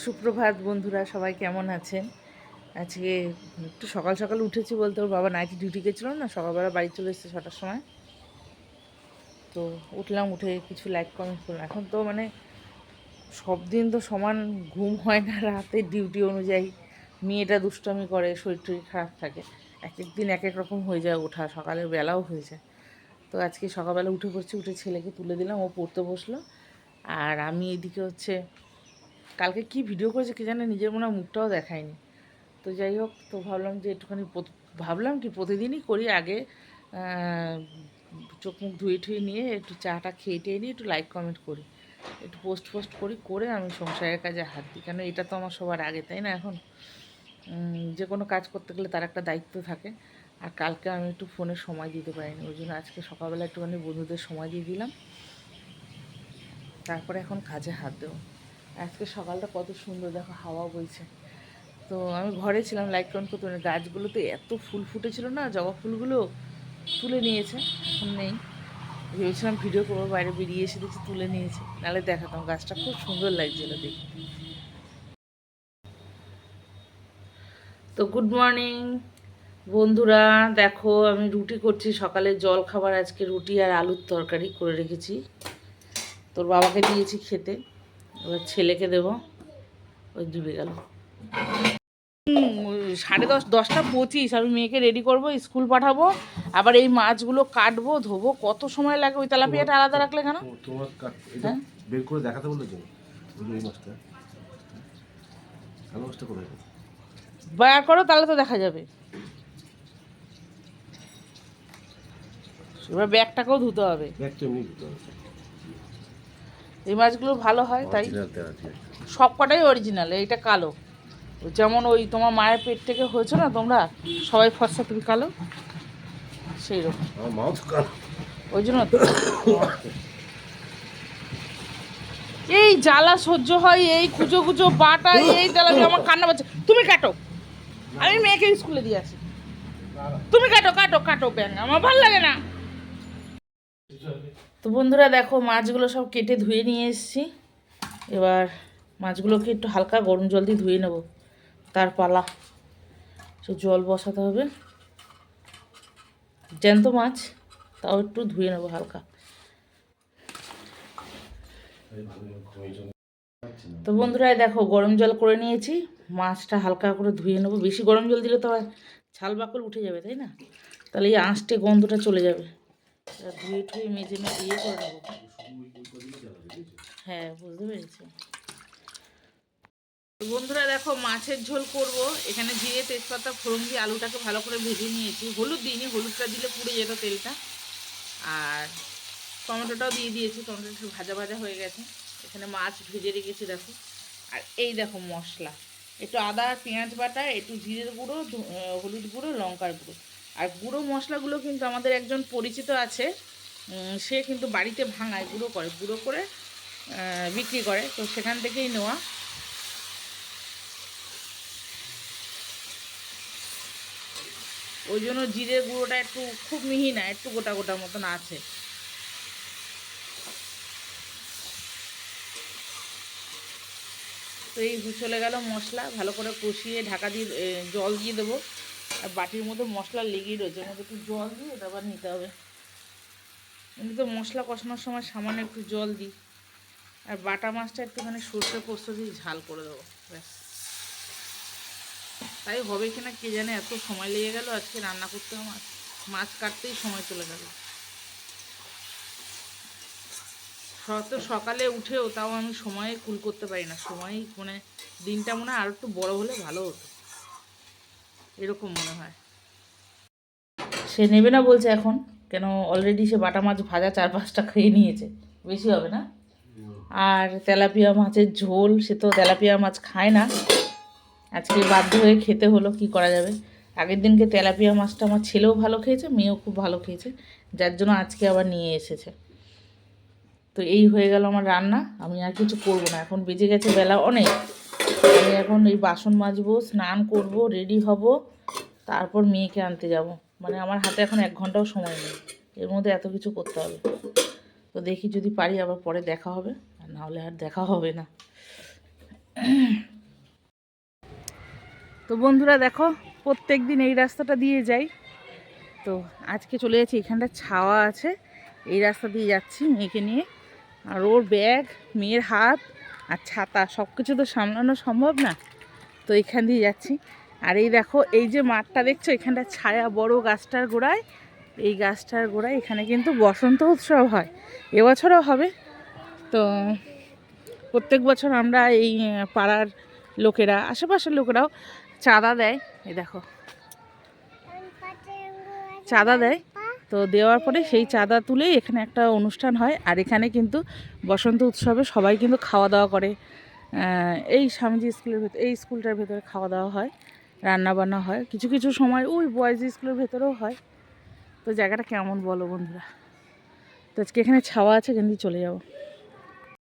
সুপ্রভাত বন্ধুরা, সবাই কেমন আছেন? আজকে একটু সকাল সকাল উঠেছি বলতে ওর বাবা নাইটি ডিউটি গেছিল না, সকালবেলা বাড়ি চলে এসেছে ছটার সময়। তো উঠলাম, উঠে কিছু লাইক কমেন্ট করলাম এখন তো মানে সব দিন তো সমান ঘুম হয় না রাতে ডিউটি অনুযায়ী মেয়েটা দুষ্টামি করে, শরীর টরীর খারাপ থাকে। এক এক দিন এক এক রকম হয়ে যায় ওঠা, সকালের বেলাও হয়ে যায়। তো আজকে সকালবেলা উঠে পড়ছি, উঠে ছেলেকে তুলে দিলাম, ও পড়তে বসল। আর আমি এদিকে হচ্ছে কালকে কি ভিডিও করেছে কি জানে নিজের মনে হয় মুখটাও দেখায়নি। তো যাই হোক, তো ভাবলাম যে একটুখানি ভাবলাম কি প্রতিদিনই করি আগে চোখ মুখ ধুয়ে ঠুয়ে নিয়ে একটু চাটা খেয়ে টেয়ে নিয়ে একটু লাইক কমেন্ট করি। একটু পোস্ট পোস্ট করি, করে আমি সংসারের কাজে হাত দিই। কেন এটা তো আমার সবার আগে, তাই না এখন? যে কোনো কাজ করতে গেলে তার একটা দায়িত্ব থাকে। আর কালকে আমি একটু ফোনে সময় দিতে পারিনি, ওই জন্য আজকে সকালবেলা একটুখানি বন্ধুদের সময় দিয়ে দিলাম। তারপরে এখন কাজে হাত দেবো। আজকে সকালটা কত সুন্দর, দেখো হাওয়া বইছে। তো আমি ঘরে ছিলাম লাইক কমেন্ট করতে পারি গাছগুলোতে এত ফুল ফুটেছিল না, জবা ফুলগুলো তুলে নিয়েছে, এখন নেই। ভেবেছিলাম ভিডিও করব, বাইরে বেরিয়ে এসে দেখছি তুলে নিয়েছে, নাহলে দেখাতাম গাছটা, খুব সুন্দর লাগছিল দেখতে। তো গুড মর্নিং বন্ধুরা, দেখো আমি রুটি করছি, সকালে জল খাবার, আজকে রুটি আর আলুর তরকারি করে রেখেছি। তোর বাবাকে দিয়েছি খেতে। এবার ছেলেকে দেব। ওই ডুবে গেল। সাড়ে দশ দশটা পঁচিশ আমি মেয়েকে রেডি করব স্কুল পাঠাবো আবার এই মাছগুলো কাটবো ধোবো কত সময় লাগে ওই তেলাপিয়াটা আলাদা রাখলে কেন? হ্যাঁ? বের করে দেখাতে বলল করে বার করো তাহলে তো দেখা যাবে। এবার ব্যাগটাকেও ধুতে হবে। ব্যাগটা এমনি দিতে হবে। এই মাছগুলো ভালো হয় তাই সব কটাই অরিজিনাল এইটা কালো। যেমন ওই তোমার মায়ের পেট থেকে হয়েছে না তোমরা সবাই ফর্সা তুমি কালো সেই রকম ওই জন্য তো। এই জ্বালা সহ্য হয় এই কুচো কুচো বাটা এই তেলাপি আমার কান্না পাচ্ছে তুমি কাটো। আমি মেয়েকে স্কুলে দিয়ে আসি। তুমি কাটো কাটো কাটো ব্যাং আমার ভালো লাগে না। তো বন্ধুরা দেখো, মাছগুলো সব কেটে ধুয়ে নিয়ে এসেছি। এবার মাছগুলোকে একটু হালকা গরম জল দিয়ে ধুয়ে নেব। তার পালা। জল বসাতে হবে। জ্যান্ত মাছ, তাও একটু ধুয়ে নেব হালকা। তো বন্ধুরা দেখো, গরম জল করে নিয়েছি। মাছটা হালকা করে ধুয়ে নেব। বেশি গরম জল দিলে তো আর ছাল বাকল উঠে যাবে, তাই না? তাহলে এই আঁশটে গন্ধটা চলে যাবে। ধুয়ে ঠুয়ে মেজে মেজে ইয়ে করে নেব। হ্যাঁ বুঝতে পেরেছি। বন্ধুরা দেখো, মাছের ঝোল করব। এখানে জিরে তেজপাতা, ফোড়ন দিয়ে আলুটাকে ভালো করে ভেজে নিয়েছি। হলুদ দিইনি, হলুদটা দিলে পুড়ে যেত তেলটা। আর টমেটোটাও দিয়ে দিয়েছি টমেটো একটু ভাজা ভাজা হয়ে গেছে। এখানে মাছ ভেজে রেখেছি, দেখো। আর এই দেখো মশলা। একটু আদা, পেঁয়াজ বাটা, একটু জিরের গুঁড়ো হলুদ গুঁড়ো, লঙ্কার গুঁড়ো। আর গুঁড়ো মশলাগুলো কিন্তু আমাদের একজন পরিচিত আছে সে কিন্তু বাড়িতে ভাঙায়, গুঁড়ো করে গুঁড়ো করে বিক্রি করে। তো সেখান থেকেই নেওয়া। ওই জন্য জিরের গুঁড়োটা একটু খুব মিহি না, একটু গোটা গোটা মতন আছে। তো এই চলে গেল মশলা, ভালো করে কষিয়ে ঢাকা দিয়ে জল দিয়ে দেবো। আর বাটির মধ্যে মশলা লেগেই রয়েছে। ওর মধ্যে একটু জল দিয়ে তারপর নিতে হবে। এমনি তো মশলা কষানোর সময় সামান্য একটু জল দিই। আর বাটা মাছটা একটুখানি সর্ষে পোস্ত দিয়ে ঝাল করে দেবো, ব্যাস। তাই হবে কিনা কে জানে, এত সময় লেগে গেল আজকে রান্না করতে আমার। মাছ কাটতেই সময় চলে গেল। তো সকালে উঠেও তাও আমি সময়ে কুল করতে পারি না। সময় মানে দিনটা মনে হয় আরও একটু বড় হলে ভালো হতো। এরকম মনে হয়। সে নেবে না বলছে এখন, কেন অলরেডি সে বাটা মাছ ভাজা চার পাঁচটা খেয়ে নিয়েছে। বেশি হবে না? আর তেলাপিয়া মাছের ঝোল, সে তো তেলাপিয়া মাছ খায় না। আজকে বাধ্য হয়ে খেতে হলো, কি করা যাবে? আগের দিনকে তেলাপিয়া মাছটা আমার ছেলেও ভালো খেয়েছে, মেয়েও খুব ভালো খেয়েছে। যার জন্য আজকে আবার নিয়ে এসেছে। তো এই হয়ে গেল আমার রান্না, আমি আর কিছু করব না। এখন বেজে গেছে বেলা অনেক। আমি এখন এই বাসন মাজবো, স্নান করব রেডি হব, তারপর মেয়েকে আনতে যাব। মানে আমার হাতে এখন এক ঘন্টাও সময় নেই। এর মধ্যে এত কিছু করতে হবে। তো দেখি যদি পারি আবার পরে দেখা হবে। আর নাহলে আর দেখা হবে না। তো বন্ধুরা দেখো প্রত্যেক দিন এই রাস্তাটা দিয়ে যাই। তো আজকে চলে যাচ্ছি, এখানটা ছাওয়া আছে। এই রাস্তা দিয়ে যাচ্ছি মেয়েকে নিয়ে। আর ওর ব্যাগ, মেয়ের হাত আর ছাতা সব কিছু তো সামলানো সম্ভব না। তো এখান দিয়ে যাচ্ছি। আর এই দেখো, এই যে মাঠটা দেখছ, এখানটা ছায়া বড় গাছটার গোড়ায়। এই গাছটার গোড়ায় এখানে কিন্তু বসন্ত উৎসব হয়। এবছরও হবে। তো প্রত্যেক বছর আমরা এই পাড়ার লোকেরা, আশেপাশের লোকেরাও চাঁদা দেয়। এই দেখো, চাঁদা দেয়। তো দেওয়ার পরে সেই চাঁদা তুলে এখানে একটা অনুষ্ঠান হয়। আর এখানে কিন্তু বসন্ত উৎসবে সবাই কিন্তু খাওয়া দাওয়া করে এই স্বামীজি স্কুলের ভেতর এই স্কুলটার ভেতরে খাওয়া দাওয়া হয় রান্না বান্না হয়। কিছু কিছু সময় ওই বয়েজ স্কুলের ভেতরেও হয়। তো জায়গাটা কেমন বলো বন্ধুরা? তো আজকে এখানে ছাওয়া আছে, কিন্তু চলে যাব।